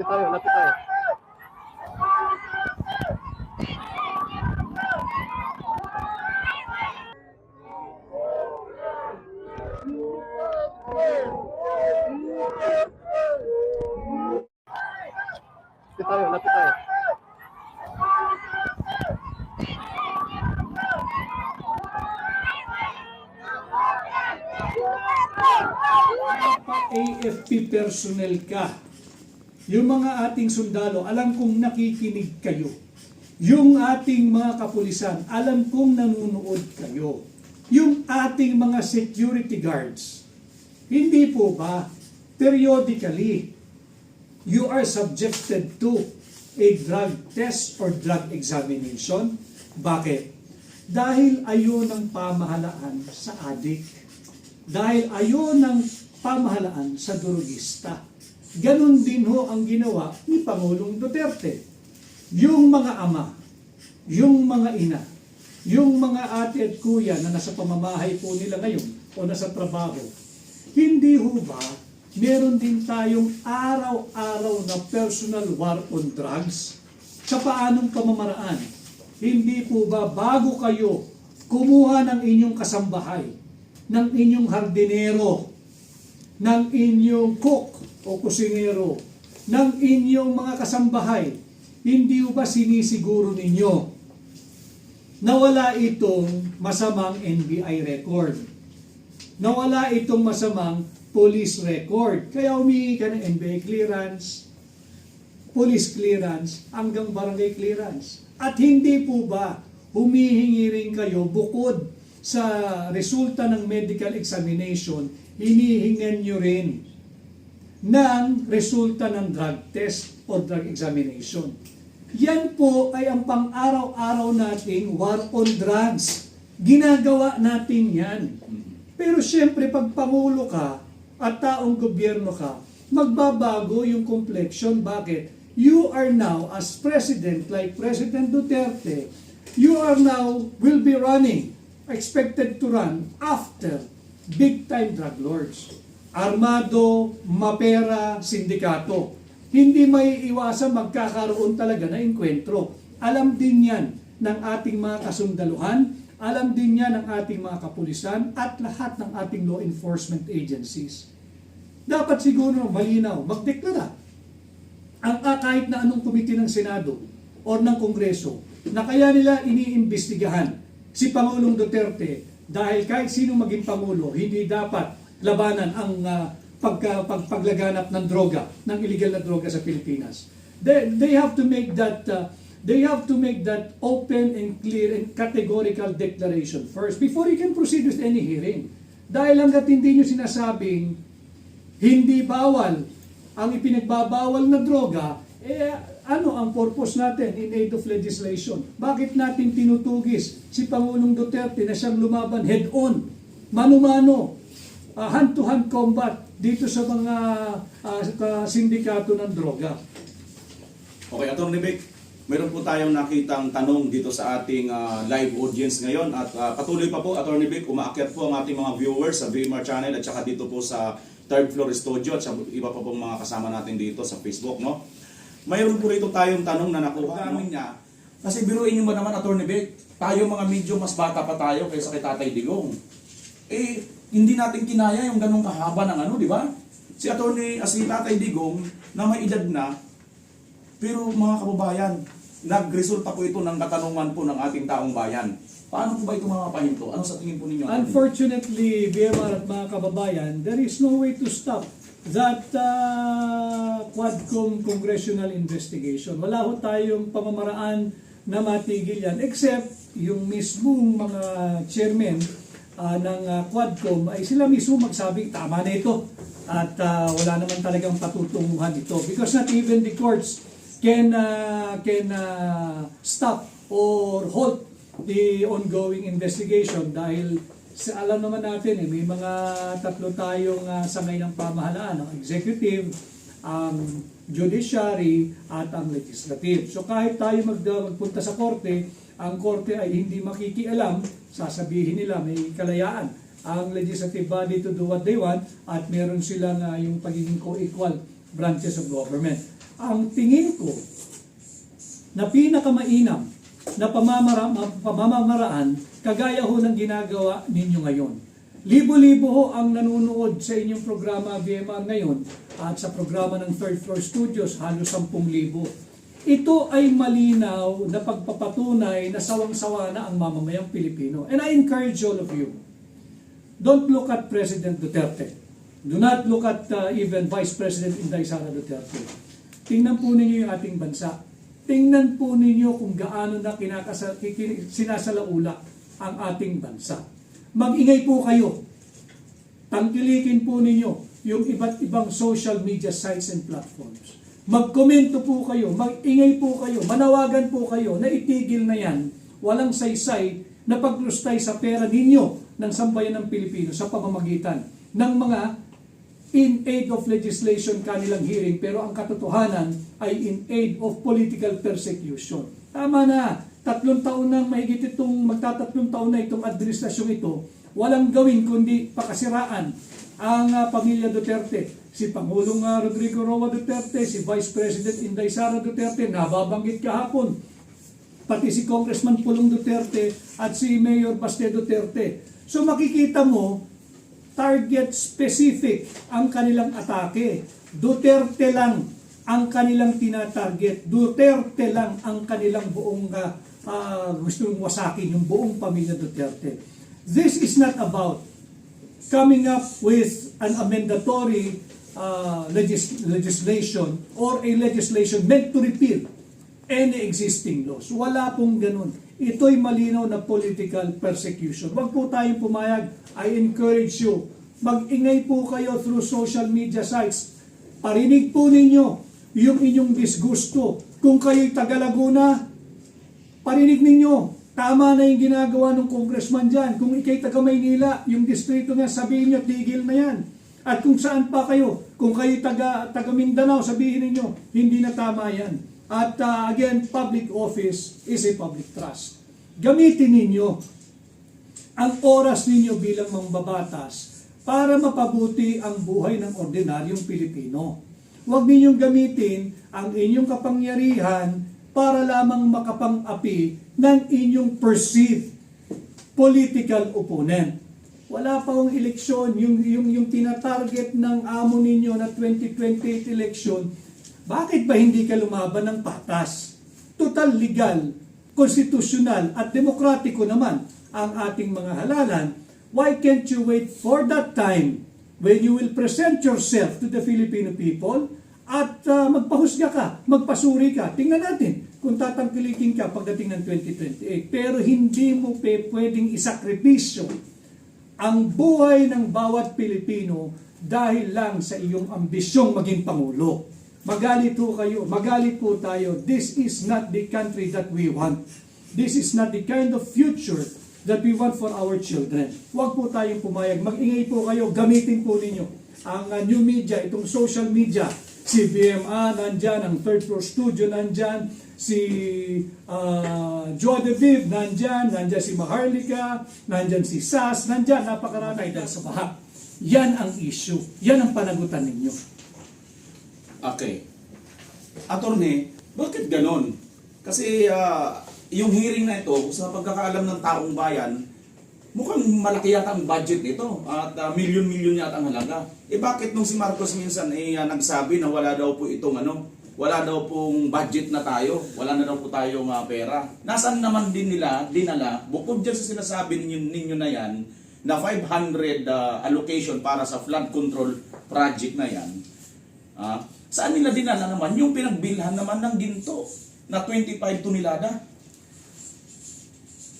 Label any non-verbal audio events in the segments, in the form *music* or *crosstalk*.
Lapit tayo, lapit tayo. Lapit tayo, lapit tayo. AFP personnel ka. Yung mga ating sundalo, alam kong nakikinig kayo. Yung ating mga kapulisan, alam kong nanunood kayo. Yung ating mga security guards, hindi po ba periodically you are subjected to a drug test or drug examination? Bakit? Dahil ayon ng pamahalaan sa adik. Dahil ayon ng pamahalaan sa durugista. Ganon din ho ang ginawa ni Pangulong Duterte. Yung mga ama, yung mga ina, yung mga ate at kuya na nasa pamamahay po nila ngayon o nasa trabaho, hindi ho ba meron din tayong araw-araw na personal war on drugs? Sa paanong pamamaraan? Hindi po ba bago kayo kumuha ng inyong kasambahay, ng inyong hardinero, ng inyong cook o kusinero, ng inyong mga kasambahay, hindi ba sinisiguro ninyo na wala itong masamang NBI record? Na wala itong masamang police record? Kaya humingi ka ng NBI clearance, police clearance, hanggang barangay clearance. At hindi po ba humihingi rin kayo bukod sa resulta ng medical examination, hinihingan nyo rin ng resulta ng drug test o drug examination. Yan po ay ang pang-araw-araw nating war on drugs. Ginagawa natin yan. Pero siyempre, pag Pangulo ka at taong gobyerno ka, magbabago yung complexion. Bakit? You are now, as President, like President Duterte, you are now, will be running, expected to run after big-time drug lords. Armado, mapera, sindikato. Hindi may iwasan magkakaroon talaga na enkwentro. Alam din yan ng ating mga kasundaluhan, alam din yan ng ating mga kapulisan at lahat ng ating law enforcement agencies. Dapat siguro malinaw, magdeklara ang ah, kahit na anong komite ng Senado o ng Kongreso na kaya nila iniimbestigahan si Pangulong Duterte dahil kahit sino maging Pangulo, hindi dapat labanan ang ah, pagka, pag, paglaganap ng droga, ng illegal na droga sa Pilipinas. They, they have to make that uh, they have to make that open and clear and categorical declaration first before you can proceed with any hearing. Dahil hanggat hindi nyo sinasabing hindi bawal ang ipinagbabawal na droga, eh ano ang purpose natin in aid of legislation? Bakit natin tinutugis si Pangulong Duterte na siyang lumaban head-on, mano-mano, uh, hand-to-hand combat dito sa mga ah, ka- sindikato ng droga? Okay, Atty. Vic, meron po tayong nakitang tanong dito sa ating ah, live audience ngayon at ah, patuloy pa po, Atty. Vic, umaakyat po ang ating mga viewers sa VMR channel at saka dito po sa third floor studio at sa iba pa pong mga kasama natin dito sa Facebook, no? Mayroon po rito tayong tanong na nakuha namin niya. Kasi biruin nyo ba naman, Atty. Vic, tayo mga medyo mas bata pa tayo kaysa kay Tatay Digong. Eh, hindi natin kinaya yung ganong kahaba ng ano, di ba? Si Atty. as Tatay Digong, na may edad na, pero mga kababayan, nagresulta po ito ng katanungan po ng ating taong bayan. Paano po ba ito mamapahinto? Ano sa tingin po ninyo? Unfortunately, BMR at mga kababayan, there is no way to stop that uh, Quadcom congressional investigation. Wala ho tayong pamamaraan na matigil yan except yung mismong mga chairman uh, ng uh, Quadcom ay sila mismo magsabing tama na ito. At uh, wala naman talagang patutunguhan ito. Because not even the courts can uh, can uh, stop or halt the ongoing investigation. Dahil sa alam naman natin eh, may mga tatlo tayong uh, sangay ng pamahalaan, ang executive, ang judiciary at ang legislative. So kahit tayo mag, magpunta sa korte, ang korte ay hindi makikialam, sasabihin nila may kalayaan ang legislative body to do what they want at meron silang uh, yung pagiging co-equal branches of government. ang tingin ko na pinakamainam na pamamara, ma- pamamaraan kagaya ho ng ginagawa ninyo ngayon. Libo-libo ho ang nanonood sa inyong programa VMR ngayon at sa programa ng Third Floor Studios halos 10,000. Ito ay malinaw na pagpapatunay na sawang-sawa na ang mamamayang Pilipino. And I encourage all of you, don't look at President Duterte. Do not look at uh, even Vice President Inday Sara Duterte. Tingnan po ninyo yung ating bansa. Tingnan po ninyo kung gaano na kinakasa, sinasalaula ang ating bansa. Mag-ingay po kayo. Tangkilikin po ninyo yung iba't ibang social media sites and platforms. Magkomento po kayo, mag-ingay po kayo, manawagan po kayo na itigil na yan. Walang saysay na paglustay sa pera ninyo ng sambayan ng Pilipino sa pamamagitan ng mga in aid of legislation kanilang hearing pero ang katotohanan ay in aid of political persecution. Tama na, tatlong taon nang mahigit itong, magtatatlong taon na itong administrasyong ito, walang gawin kundi pakasiraan ang ah, pamilya Duterte. Si Pangulong ah, Rodrigo Roa Duterte, si Vice President Inday Sara Duterte, nababanggit kahapon, pati si Congressman Pulong Duterte at si Mayor Baste Duterte. So makikita mo, target specific ang kanilang atake. Duterte lang ang kanilang tinatarget. Duterte lang ang kanilang buong uh, uh, gustong wasakin, yung buong pamilya Duterte. This is not about coming up with an amendatory uh, legis- legislation or a legislation meant to repeal any existing laws. Wala pong ganun. Ito'y malinaw na political persecution. Huwag po tayong pumayag. I encourage you. Mag-ingay po kayo through social media sites. Parinig po ninyo yung inyong disgusto. Kung kayo'y taga Laguna, parinig ninyo. Tama na yung ginagawa ng congressman dyan. Kung ikay taga Maynila, yung distrito niya, sabihin nyo, tigil na yan. At kung saan pa kayo, kung kayo taga, taga Mindanao, sabihin ninyo, hindi na tama yan. At uh, again, public office is a public trust. Gamitin ninyo ang oras ninyo bilang mambabatas para mapabuti ang buhay ng ordinaryong Pilipino. Huwag ninyong gamitin ang inyong kapangyarihan para lamang makapang-api ng inyong perceived political opponent. Wala pa hong eleksyon, yung, yung, yung tinatarget ng amo ninyo na 2028 election, bakit ba hindi ka lumaban ng patas? Total legal, konstitusyonal at demokratiko naman ang ating mga halalan. Why can't you wait for that time when you will present yourself to the Filipino people at uh, magpahusga ka, magpasuri ka. Tingnan natin kung tatangkilikin ka pagdating ng 2028. Pero hindi mo pe pwedeng isakripisyo ang buhay ng bawat Pilipino dahil lang sa iyong ambisyong maging Pangulo. Magalit po kayo, magalit po tayo. This is not the country that we want. This is not the kind of future that we want for our children. Huwag po tayong pumayag. Mag-ingay po kayo, gamitin po ninyo ang uh, new media, itong social media. Si BMA nandyan, ang third floor studio nandyan, si uh, Joe De Viv nandyan, nandyan si Maharlika, nandyan si Sas, nandyan, napakarami dahil sa baha. Yan ang issue. Yan ang panagutan ninyo. Okay. Attorney, bakit ganon? Kasi ah, yung hearing na ito, sa pagkakaalam ng taong bayan, mukhang malaki yata ang budget nito at ah, milyon-milyon yata ang halaga. Eh bakit nung si Marcos minsan eh, ah, nagsabi na wala daw po itong ano, wala daw pong budget na tayo, wala na daw po tayong ah, pera. Nasaan naman din nila, dinala, bukod dyan sa sinasabi ninyo, ninyo na yan, na 500 ah, allocation para sa flood control project na yan, Ah, saan nila dinala naman yung pinagbilhan naman ng ginto na 25 tonelada?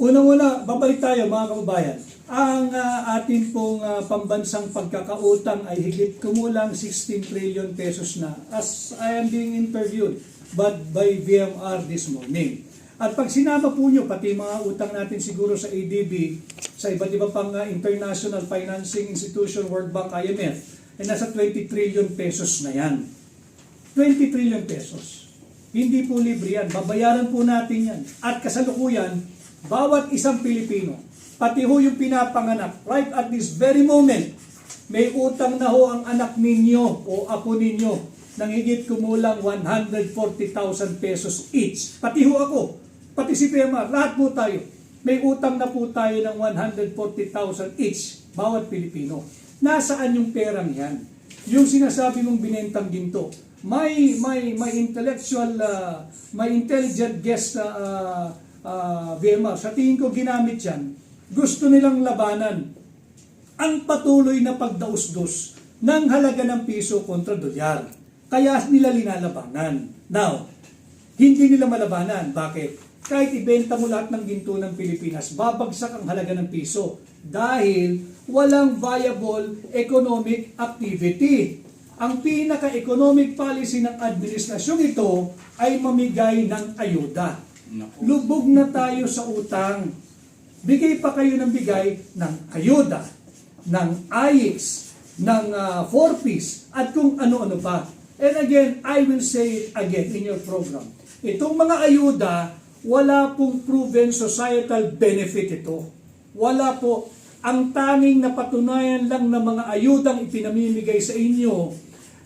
Unang-una, babalik tayo mga kababayan. Ang ah, atin pong ah, pambansang pagkakautang ay higit kumulang 16 trillion pesos na as I am being interviewed but by VMR this morning. At pag sinama po nyo, pati mga utang natin siguro sa ADB, sa iba't iba pang ah, international financing institution, World Bank, IMF, ay nasa 20 trillion pesos na yan. 20 trillion pesos. Hindi po libre yan. Babayaran po natin yan. At kasalukuyan, bawat isang Pilipino, pati ho yung pinapanganak, right at this very moment, may utang na ho ang anak ninyo o apo ninyo ng higit kumulang 140,000 pesos each. Pati ho ako, pati si Pema, lahat po tayo. May utang na po tayo ng 140,000 each, bawat Pilipino. Nasaan yung perang yan? Yung sinasabi mong binentang ginto, may may may intellectual uh, may intelligent guest uh, uh, VMR. Sa tingin ko ginamit yan. Gusto nilang labanan ang patuloy na pagdausdos ng halaga ng piso kontra dolyar. Kaya nila linalabanan. Now, hindi nila malabanan. Bakit? Kahit ibenta mo lahat ng ginto ng Pilipinas, babagsak ang halaga ng piso dahil walang viable economic activity. Ang pinaka-economic policy ng administrasyong ito ay mamigay ng ayuda. Lubog na tayo sa utang. Bigay pa kayo ng bigay ng ayuda, ng IX, ng uh, 4Ps, at kung ano-ano pa. And again, I will say it again in your program. Itong mga ayuda, wala pong proven societal benefit ito. Wala po. Ang tanging napatunayan lang ng mga ayudang ipinamimigay sa inyo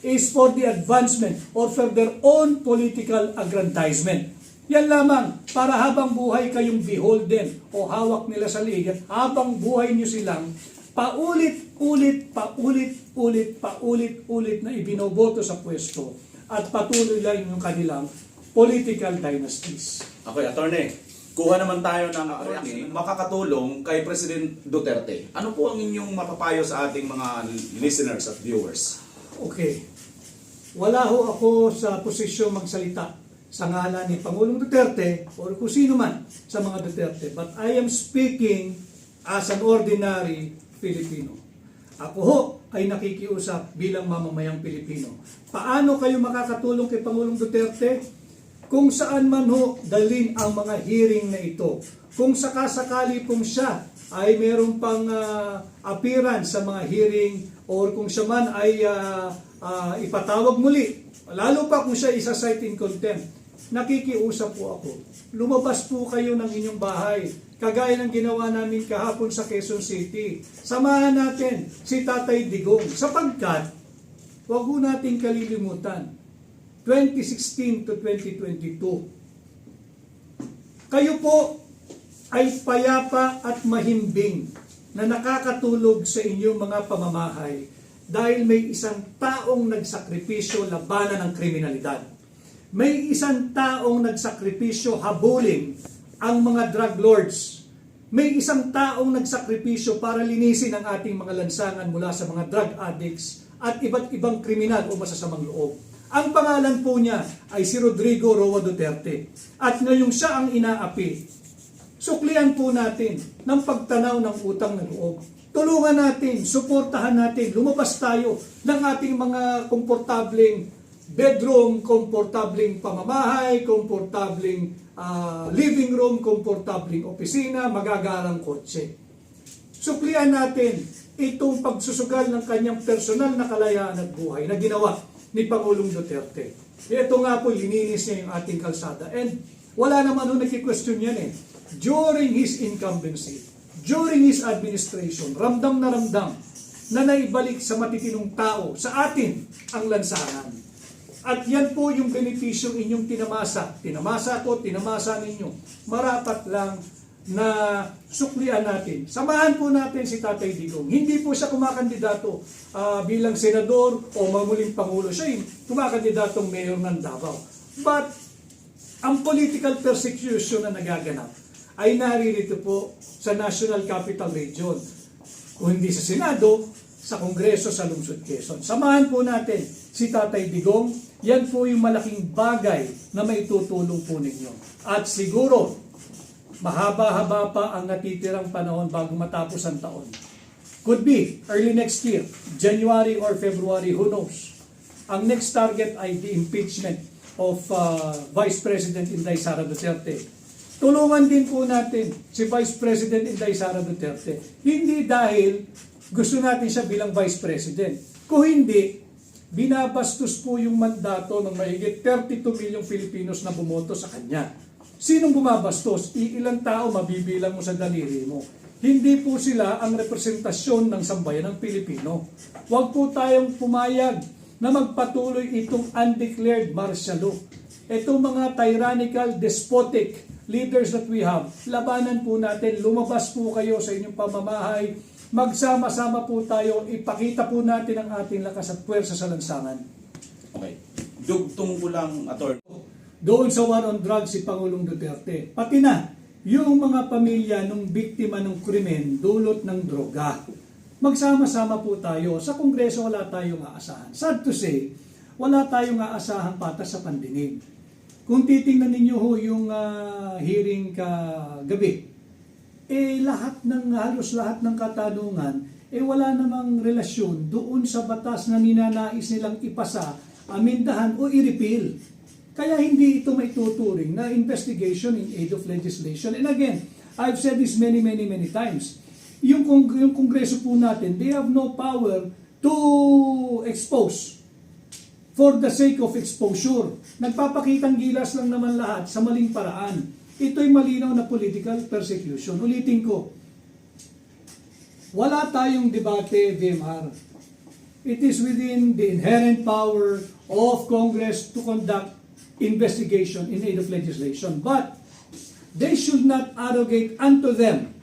is for the advancement or for their own political aggrandizement. Yan lamang, para habang buhay kayong beholden o hawak nila sa ligat, habang buhay nyo silang paulit-ulit, paulit-ulit, paulit-ulit na ibinoboto sa pwesto at patuloy lang yung kanilang political dynasties. Okay, attorney. Kuha naman tayo ng reaction makakatulong kay President Duterte. Ano po ang inyong mapapayo sa ating mga listeners at viewers? Okay. Wala ho ako sa posisyon magsalita sa ngalan ni Pangulong Duterte o kung sino man sa mga Duterte. But I am speaking as an ordinary Filipino. Ako ho ay nakikiusap bilang mamamayang Pilipino. Paano kayo makakatulong kay Pangulong Duterte? Kung saan man ho dalin ang mga hearing na ito. Kung sakasakali pong siya ay meron pang ah, appearance sa mga hearing or kung siya man ay ah, ah, ipatawag muli, lalo pa kung siya isa cite in contempt, nakikiusap po ako. Lumabas po kayo ng inyong bahay, kagaya ng ginawa namin kahapon sa Quezon City. Samahan natin si Tatay Digong sapagkat Huwag ho nating kalilimutan, 2016 to 2022. Kayo po ay payapa at mahimbing na nakakatulog sa inyong mga pamamahay dahil may isang taong nagsakripisyo labanan ng kriminalidad. May isang taong nagsakripisyo habulin ang mga drug lords. May isang taong nagsakripisyo para linisin ang ating mga lansangan mula sa mga drug addicts at iba't ibang kriminal o masasamang loob. Ang pangalan po niya ay si Rodrigo Roa Duterte. At ngayong siya ang inaapi, suklian po natin ng pagtanaw ng utang na loob. Tulungan natin, suportahan natin, lumabas tayo ng ating mga komportabling bedroom, komportabling pamamahay, komportabling ah, living room, komportabling opisina, magagarang kotse. Suklian natin itong pagsusugal ng kanyang personal na kalayaan at buhay na ginawa ni Pangulong Duterte. Ito nga po, lininis niya yung ating kalsada. And wala naman nung nagki-question yan eh. During his incumbency, during his administration, ramdam na ramdam na naibalik sa matitinong tao, sa atin, ang lansangan. At yan po yung benepisyong inyong tinamasa. Tinamasa ko, tinamasa ninyo. Marapat lang na suklian natin. Samahan po natin si Tatay Digong. Hindi po siya kumakandidato ah, bilang senador o mamuling pangulo. Siya yung kumakandidatong mayor ng Davao. But ang political persecution na nagaganap ay naririto po sa National Capital Region. Kung hindi sa Senado, sa Kongreso sa Lungsod Quezon. Samahan po natin si Tatay Digong. Yan po yung malaking bagay na maitutulong po ninyo. At siguro, mahaba-haba pa ang natitirang panahon bago matapos ang taon. Could be early next year, January or February, who knows. Ang next target ay the impeachment of uh, Vice President Inday Sara Duterte. Tulungan din po natin si Vice President Inday Sara Duterte. Hindi dahil gusto natin siya bilang Vice President. Kung hindi, binabastos po yung mandato ng mahigit 32 milyong Filipinos na bumoto sa kanya. Sinong bumabastos? Iilang tao mabibilang mo sa daliri mo. Hindi po sila ang representasyon ng sambayan ng Pilipino. Huwag po tayong pumayag na magpatuloy itong undeclared martial law. Itong mga tyrannical, despotic leaders that we have, labanan po natin, lumabas po kayo sa inyong pamamahay, magsama-sama po tayo, ipakita po natin ang ating lakas at puwersa sa lansangan. Okay. Dugtong ko lang, Atty. doon sa war on drugs si Pangulong Duterte. Pati na yung mga pamilya ng biktima ng krimen dulot ng droga. Magsama-sama po tayo. Sa Kongreso wala tayong aasahan. Sad to say, wala tayong aasahan patas sa pandinig. Kung titingnan ninyo ho yung ah, hearing kagabi, eh lahat ng halos lahat ng katanungan eh wala namang relasyon doon sa batas na ninanais nilang ipasa, amindahan o i-repeal. Kaya hindi ito maituturing na investigation in aid of legislation. And again, I've said this many, many, many times. Yung, kong, yung kongreso po natin, they have no power to expose for the sake of exposure. Nagpapakitang gilas lang naman lahat sa maling paraan. Ito'y malinaw na political persecution. Ulitin ko, wala tayong debate, VMR. It is within the inherent power of Congress to conduct investigation in aid of legislation. But they should not arrogate unto them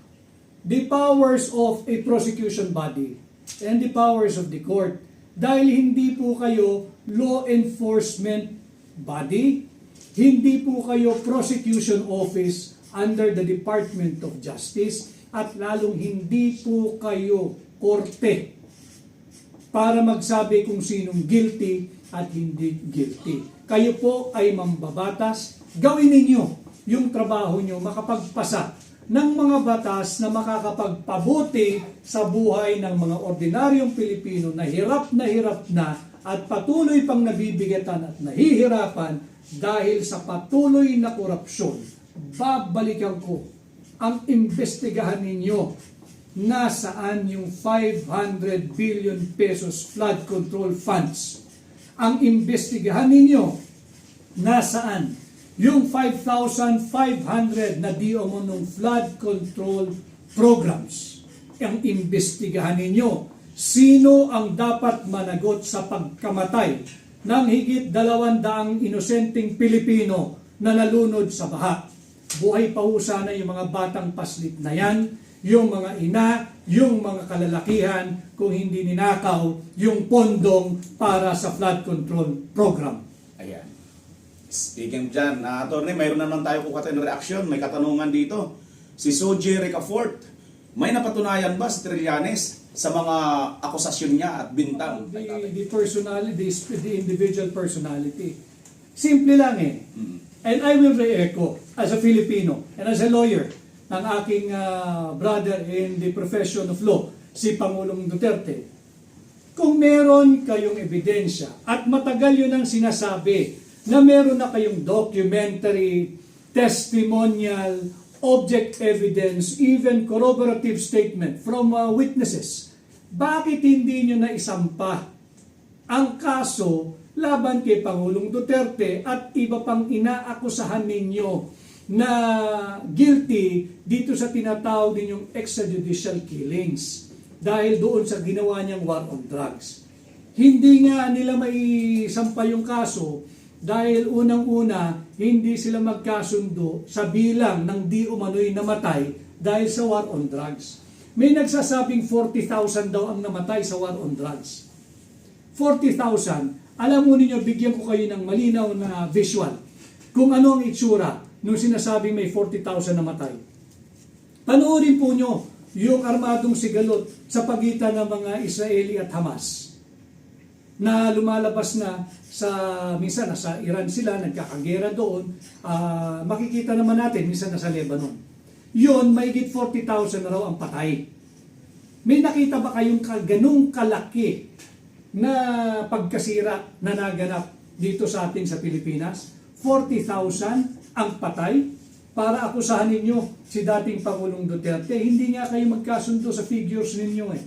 the powers of a prosecution body and the powers of the court. Dahil hindi po kayo law enforcement body, hindi po kayo prosecution office under the Department of Justice, at lalong hindi po kayo korte para magsabi kung sinong guilty at hindi guilty. Kayo po ay mambabatas, gawin ninyo yung trabaho nyo makapagpasa ng mga batas na makakapagpabuti sa buhay ng mga ordinaryong Pilipino na hirap na hirap na at patuloy pang nabibigatan at nahihirapan dahil sa patuloy na korupsyon. Babalikan ko ang imbestigahan ninyo nasaan yung 500 billion pesos flood control funds. Ang imbestigahan ninyo nasaan yung 5,500 na di umunong flood control programs. Ang imbestigahan ninyo sino ang dapat managot sa pagkamatay ng higit dalawandaang inosenteng Pilipino na nalunod sa baha. Buhay pa ho sana yung mga batang paslit na yan, yung mga ina, yung mga kalalakihan, kung hindi ninakaw yung pondong para sa flood control program. Ayan. Speaking dyan, uh, attorney, mayroon naman tayo kukatin reaction. May katanungan dito. Si Soji Ricafort, may napatunayan ba si Trillanes sa mga akusasyon niya at bintang? The, the personality, the, the individual personality. Simple lang eh. Mm. And I will re-echo as a Filipino and as a lawyer ng aking ah, brother in the profession of law, si Pangulong Duterte. Kung meron kayong ebidensya at matagal yun ang sinasabi na meron na kayong documentary, testimonial, object evidence, even corroborative statement from uh, witnesses, bakit hindi nyo na isampa ang kaso laban kay Pangulong Duterte at iba pang inaakusahan ninyo na guilty dito sa tinatawag ninyong extrajudicial killings dahil doon sa ginawa niyang war on drugs. Hindi nga nila maisampa yung kaso dahil unang-una hindi sila magkasundo sa bilang ng di umano'y namatay dahil sa war on drugs. May nagsasabing 40,000 daw ang namatay sa war on drugs. 40,000, alam mo ninyo, bigyan ko kayo ng malinaw na visual kung ano ang itsura nung sinasabing may 40,000 namatay. Panoorin po nyo yung armadong sigalot sa pagitan ng mga Israeli at Hamas na lumalabas na sa minsan nasa Iran sila nagkakagera doon Ah, makikita naman natin minsan nasa Lebanon. Yun mahigit 40,000 na raw ang patay. May nakita ba kayong ka- ganung kalaki na pagkasira na naganap dito sa atin sa Pilipinas? 40,000 ang patay? Para akusahan ninyo si dating Pangulong Duterte hindi nga kayo magkasundo sa figures ninyo eh.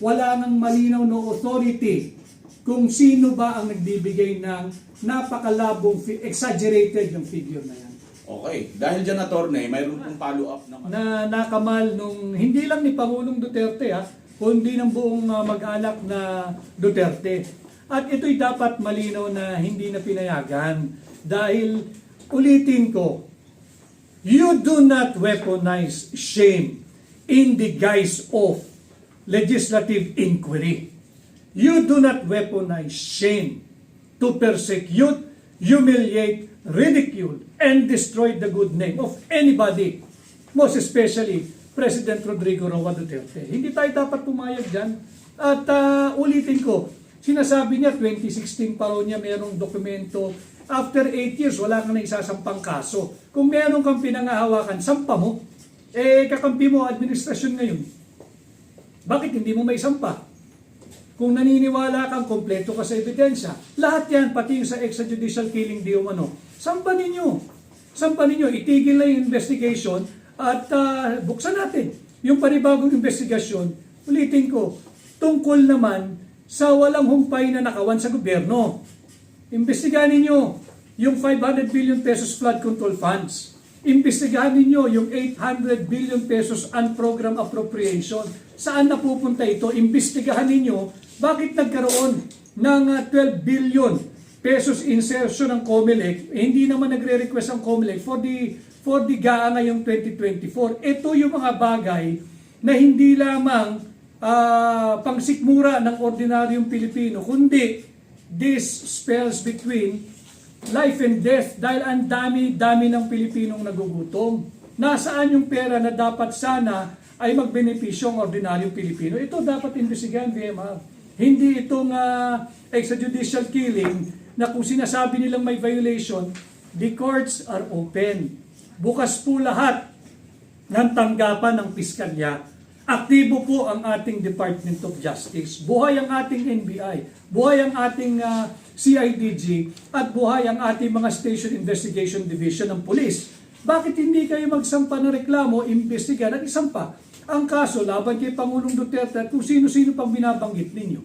Wala nang malinaw na authority kung sino ba ang nagbibigay ng napakalabong, exaggerated yung figure na yan. Okay. Dahil dyan, attorney, mayroon pong follow-up naman. Na nakamal nung, hindi lang ni Pangulong Duterte ha, kundi ng buong uh, mag-anak na Duterte. At ito'y dapat malinaw na hindi na pinayagan. Dahil, ulitin ko, you do not weaponize shame in the guise of legislative inquiry. You do not weaponize shame to persecute, humiliate, ridicule, and destroy the good name of anybody, most especially President Rodrigo Roa Duterte. Hindi tayo dapat pumayag dyan. At ah, ulitin ko, sinasabi niya 2016 pa raw niya mayroong dokumento. After 8 years, wala kang na isasampang kaso. Kung meron kang pinangahawakan, sampa mo. Eh, kakampi mo administrasyon ngayon. Bakit hindi mo may sampa? Kung naniniwala kang kompleto ka sa ebidensya, lahat yan, pati yung sa extrajudicial killing di umano, sampa ninyo. Sampa ninyo, itigil na yung investigation at ah, buksan natin yung panibagong investigasyon. Ulitin ko, tungkol naman sa walang humpay na nakawan sa gobyerno. Imbestigahan ninyo yung 500 billion pesos flood control funds. Imbestigahan ninyo yung 800 billion pesos unprogram appropriation. Saan napupunta ito? Imbestigahan ninyo bakit nagkaroon ng ah, 12 billion pesos insertion ng COMELEC. Eh, hindi naman nagre-request ang COMELEC for the for the GAA ngayong 2024. Ito yung mga bagay na hindi lamang ah, pangsikmura ng ordinaryong Pilipino, kundi this spells between life and death dahil ang dami-dami ng Pilipinong nagugutom. Nasaan yung pera na dapat sana ay magbenepisyo ang ordinaryong Pilipino? Ito dapat imbestigahan, VMR. Hindi itong ah, extrajudicial killing na kung sinasabi nilang may violation, the courts are open. Bukas po lahat ng tanggapan ng piskalya. Aktibo po ang ating Department of Justice. Buhay ang ating NBI. Buhay ang ating ah, CIDG. At buhay ang ating mga Station Investigation Division ng Police. Bakit hindi kayo magsampa ng reklamo, imbestigahan at isampa ang kaso laban kay Pangulong Duterte at kung sino-sino pang binabanggit ninyo?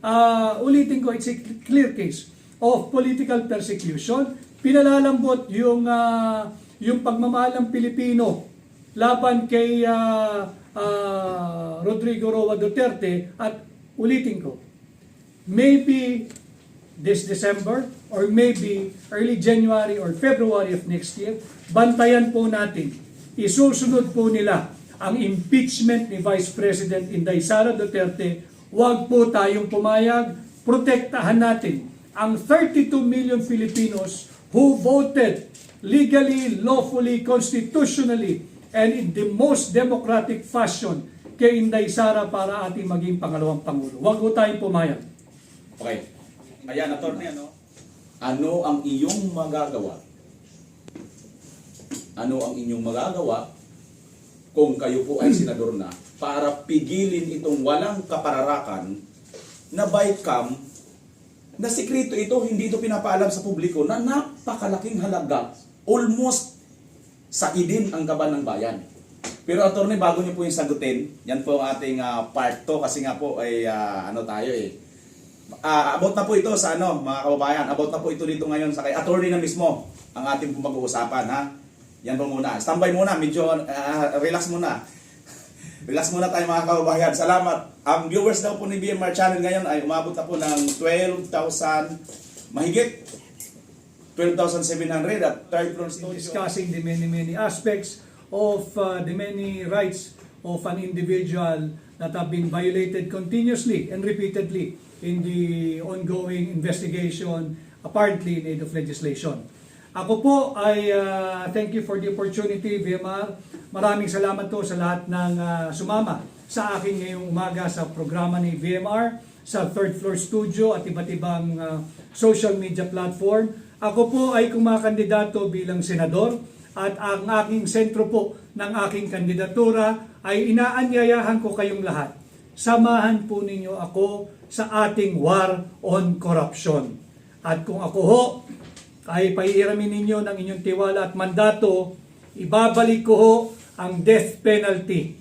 Ah, ulitin ko, it's a clear case of political persecution. Pinalalambot yung ah, yung pagmamahal ng Pilipino laban kay ah, ah, Rodrigo Roa Duterte at ulitin ko, maybe this December or maybe early January or February of next year, bantayan po natin, isusunod po nila ang impeachment ni Vice President Inday Sara Duterte, huwag po tayong pumayag, protektahan natin ang 32 million Filipinos who voted legally, lawfully, constitutionally, and in the most democratic fashion kay Inday Sara para ating maging pangalawang Pangulo. Huwag po tayong pumayag. Okay. Ayan, attorney, ano? Ano ang iyong magagawa? Ano ang inyong magagawa kung kayo po ay senador na para pigilin itong walang kapararakan na by cam na sikreto ito, hindi ito pinapaalam sa publiko na napakalaking halaga, almost sa idin ang kaban ng bayan. Pero attorney, bago niyo po yung sagutin, yan po ang ating ah, part 2 kasi nga po ay ah, ano tayo eh, Ah, about na po ito sa ano, mga kababayan. About na po ito dito ngayon sa kay attorney na mismo ang ating pag-uusapan ha. Yan po muna. Standby muna, medyo ah, relax muna. *laughs* relax muna tayo mga kababayan. Salamat. Ang viewers daw po ni BMR channel ngayon ay umabot na po ng 12,000 mahigit 12,700 at third floor studio. discussing the many many aspects of uh, the many rights of an individual that have been violated continuously and repeatedly in the ongoing investigation apparently in aid of legislation. Ako po ay uh, thank you for the opportunity, VMR. Maraming salamat po sa lahat ng uh, sumama sa akin ngayong umaga sa programa ni VMR sa third floor studio at iba't ibang uh, social media platform. Ako po ay kumakandidato bilang senador at ang aking sentro po ng aking kandidatura ay inaanyayahan ko kayong lahat. Samahan po ninyo ako sa ating war on corruption. At kung ako ho ay paiiramin ninyo ng inyong tiwala at mandato, ibabalik ko ho ang death penalty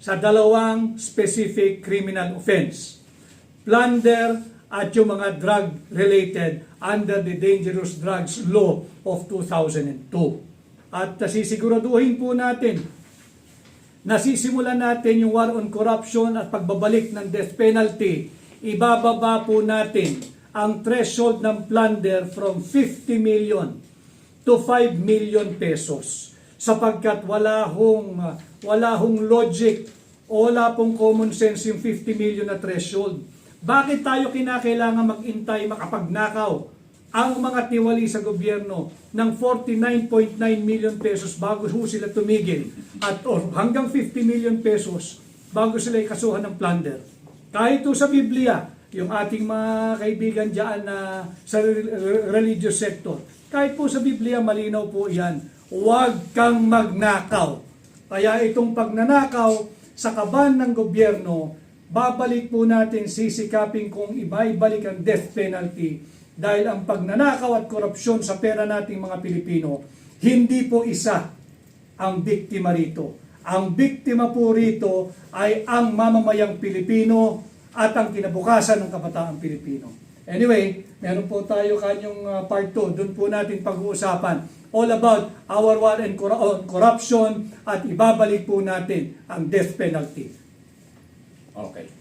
sa dalawang specific criminal offense. Plunder at yung mga drug-related under the Dangerous Drugs Law of 2002. At sisiguraduhin po natin nasisimulan natin yung war on corruption at pagbabalik ng death penalty, ibababa po natin ang threshold ng plunder from 50 million to 5 million pesos sapagkat wala hong wala hong logic wala pong common sense yung 50 million na threshold. Bakit tayo kinakailangan mag-intay makapagnakaw ang mga tiwali sa gobyerno ng 49.9 million pesos bago sila tumigil at or hanggang 50 million pesos bago sila ikasuhan ng plunder. Kahit sa Biblia, yung ating mga kaibigan dyan na sa re- re- religious sector, kahit po sa Biblia, malinaw po yan, huwag kang magnakaw. Kaya itong pagnanakaw sa kaban ng gobyerno, babalik po natin sisikapin kung ibaibalik ang death penalty dahil ang pagnanakaw at korupsyon sa pera nating mga Pilipino, hindi po isa ang biktima rito. Ang biktima po rito ay ang mamamayang Pilipino at ang kinabukasan ng kapataang Pilipino. Anyway, meron po tayo kanyang uh, part 2. Doon po natin pag-uusapan all about our war and cor- on corruption at ibabalik po natin ang death penalty. Okay.